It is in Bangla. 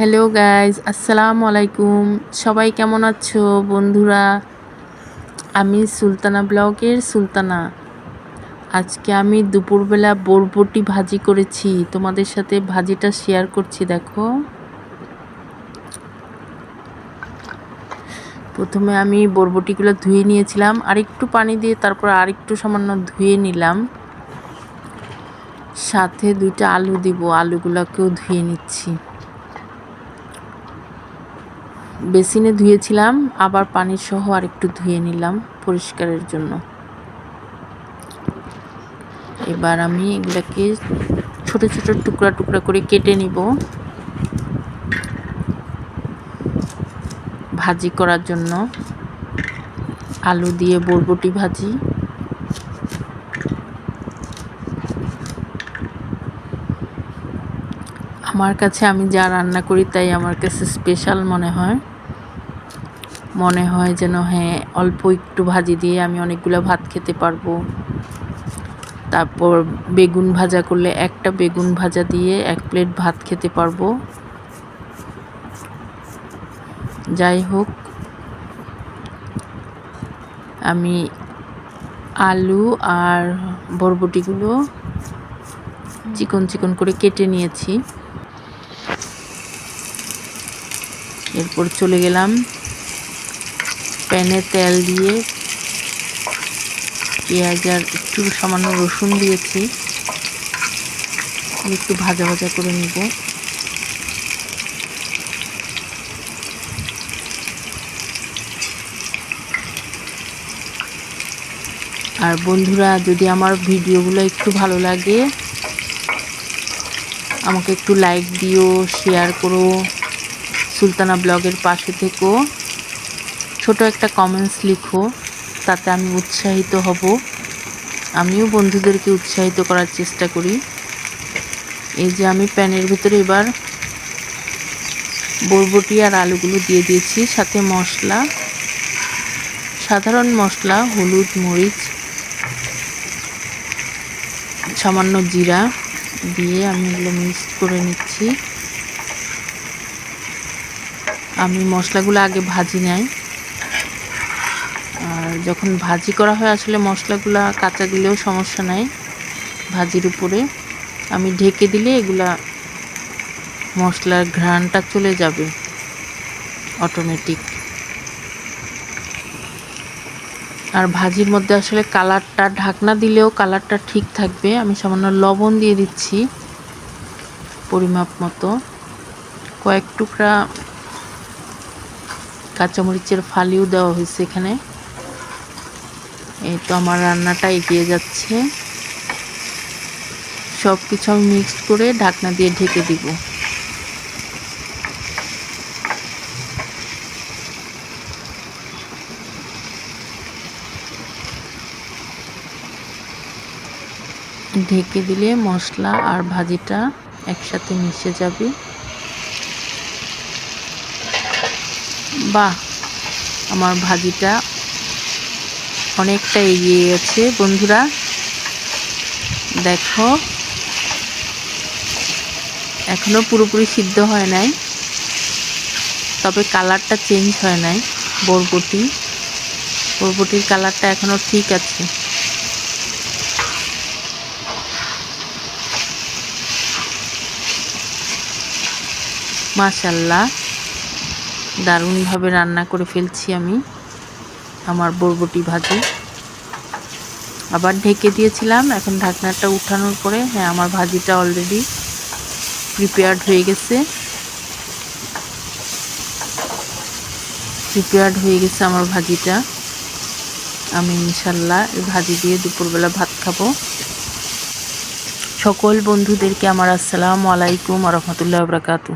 হ্যালো গাইজ আসসালামু আলাইকুম সবাই কেমন আছো? বন্ধুরা, আমি সুলতানা ব্লগের সুলতানা। আজকে আমি দুপুরবেলা বরবটি ভাজি করেছি। তোমাদের সাথে ভাজিটা শেয়ার করছি, দেখো। প্রথমে আমি বরবটিগুলো ধুয়ে নিয়েছিলাম। আর একটু পানি দিয়ে তারপর আরেকটু সামান্য ধুয়ে নিলাম। সাথে দুইটা আলু দিব। আলুগুলোকেও ধুয়ে নিচ্ছি। বেসিনে ধুয়েছিলাম, আবার পানির সহ আর একটু ধুয়ে নিলাম পরিষ্কারের জন্য। এবার আমি এগুলাকে ছোট ছোট টুকরা টুকরা করে কেটে নিব। ভাজি করার জন্য আলু দিয়ে বরবটি ভাজি। আমার কাছে আমি যা রান্না করি তাই আমার কাছে স্পেশাল মনে হয়। মনে হয় যেন হ্যাঁ অল্প একটু ভাজি দিয়ে আমি অনেকগুলো ভাত খেতে পারব। তারপর বেগুন ভাজা করলে একটা বেগুন ভাজা দিয়ে এক প্লেট ভাত খেতে পারব। যাই হোক, আমি আলু আর বরবটিগুলো চিকন চিকন করে কেটে নিয়েছি। এরপর চলে গেলাম প্যানে তেল দিয়ে পেঁয়াজ আর একটু সামান্য রসুন দিয়েছি। একটু ভাজা ভাজা করে নিব। আর বন্ধুরা, যদি আমার ভিডিওগুলো একটু ভালো লাগে, আমাকে একটু লাইক দিও শেয়ার করো, সুলতানা ব্লগের পাশে থেকো। ছোট একটা কমেন্টস লিখো, তাতে আমি উৎসাহিত হব। আমিও বন্ধুদেরকে উৎসাহিত করার চেষ্টা করি। এই যে আমি প্যানের ভিতরে এবার বরবটি আর আলুগুলো দিয়ে দিয়েছি, সাথে মশলা, সাধারণ মশলা, হলুদ, মরিচ, সামান্য জিরা দিয়ে আমি এগুলো মিক্স করে নিচ্ছি। আমি মশলাগুলো আগে ভাজি নেয় আর যখন ভাজি করা হয়, আসলে মশলাগুলো কাঁচা দিলেও সমস্যা নাই ভাজির উপরে। আমি ঢেকে দিলে এগুলা মশলার ঘ্রাণটা চলে যাবে অটোমেটিক আর ভাজির মধ্যে আসলে কালারটা, ঢাকনা দিলেও কালারটা ঠিক থাকবে। আমি সামান্য লবণ দিয়ে দিচ্ছি পরিমাপ মতো। কয়েক টুকরা কাঁচামরিচের ফালিও দেওয়া হয়েছে এখানে। এই তো আমার রান্নাটা এগিয়ে যাচ্ছে। সব কিছু আমি মিক্সড করে ঢাকনা দিয়ে ঢেকে দিব। ঢেকে দিলে মশলা আর ভাজিটা একসাথে মিশে যাবে। বাহ! আমার ভাজিটা অনেকটা এগিয়ে গেছে, বন্ধুরা। দেখো, এখনও পুরোপুরি সিদ্ধ হয় নাই, তবে কালারটা চেঞ্জ হয় নাই, বরবটি। বরবটির কালারটা এখনও ঠিক আছে। মাশাল্লাহ দারুণভাবে রান্না করে ফেলছি আমি। আমার বরবটি ভাজি। আবার ঢেকে দিয়েছিলাম, এখন ঢাকনাটা উঠানোর পরে হ্যাঁ আমার ভাজিটা অলরেডি প্রিপেয়ার্ড হয়ে গেছে। প্রিপেয়ার্ড হয়ে গেছে আমার ভাজিটা। আমি ইনশাল্লাহ এই ভাজি দিয়ে দুপুরবেলা ভাত খাব। সকল বন্ধুদেরকে আমার আসসালামু আলাইকুম রহমতুল্লাহ বরকাতু